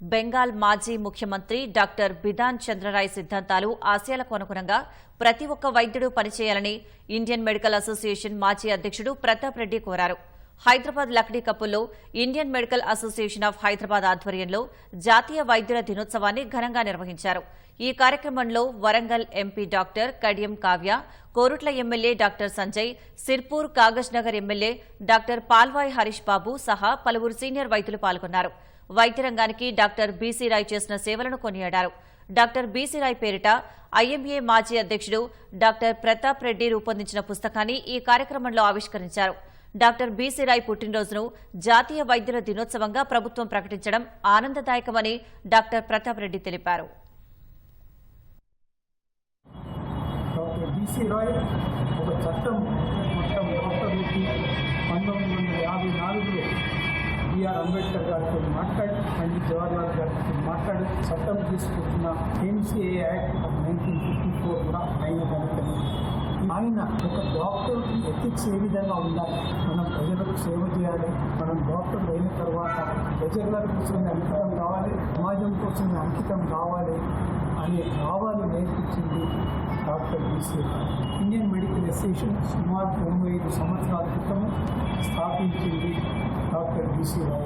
బెంగాల్ మాజీ ముఖ్యమంత్రి డాక్టర్ బిధాన్ చంద్రరాయ్ సిద్ధాంతాలు ఆశయాలకు అనుగుణంగా ప్రతి ఒక్క వైద్యుడు పనిచేయాలని ఇండియన్ మెడికల్ అసోసియేషన్ మాజీ అధ్యక్షుడు ప్రతాప్ రెడ్డి కోరారు. Hyderabad Lakdi కప్పుల్లో Indian medical association of Hyderabad ఆధ్వర్యంలో జాతీయ వైద్యుల దినోత్సవాన్ని ఘనంగా నిర్వహించారు. ఈ కార్యక్రమంలో Warangal MP doctor Kadiyam Kavya Koratla MLA doctor Sanjay Sirpur Kagaz Nagar MLA doctor Palvai Harish Babu సహా పలువురు సీనియర్ వైద్యులు పాల్గొన్నారు. వైద్య రంగానికి డాక్టర్ బీసీ రాయ్ చేసిన సేవలను కొనియాడారు. డాక్టర్ బీసీ రాయ్ పేరిట ఐఎంఏ మాజీ అధ్యక్షుడు డాక్టర్ ప్రతాప్ రెడ్డి రూపొందించిన పుస్తకాన్ని ఈ కార్యక్రమంలో ఆవిష్కరించారు. డాక్టర్ బీసీరాయ్ పుట్టినరోజును జాతీయ వైద్యుల దినోత్సవంగా ప్రభుత్వం ప్రకటించడం ఆనందదాయకమని డాక్టర్ ప్రతాప్ రెడ్డి తెలిపారు. డాక్టర్ బిఆర్ అంబేద్కర్ గారితో మాట్లాడి పండిత్ జవహర్లాల్ గారితో మాట్లాడి చట్టం తీసుకుంటున్న ఎన్సిఏ యాక్ట్ ఆఫ్ నైన్టీన్ ఆయన ఒక డాక్టర్ ఎథిక్స్ ఏ విధంగా ఉండాలి? మనం ప్రజలకు సేవ చేయాలి. మనం డాక్టర్లు అయిన తర్వాత ప్రజల కోసం అంకితం కావాలి. సమాజం కోసం అంకితం కావాలి అనే భావాలు నేర్పించింది doctor BC. Indian medical association సుమారు తొంభై ఐదు సంవత్సరాల క్రితం స్థాపించింది డాక్టర్ బీసీ రావు.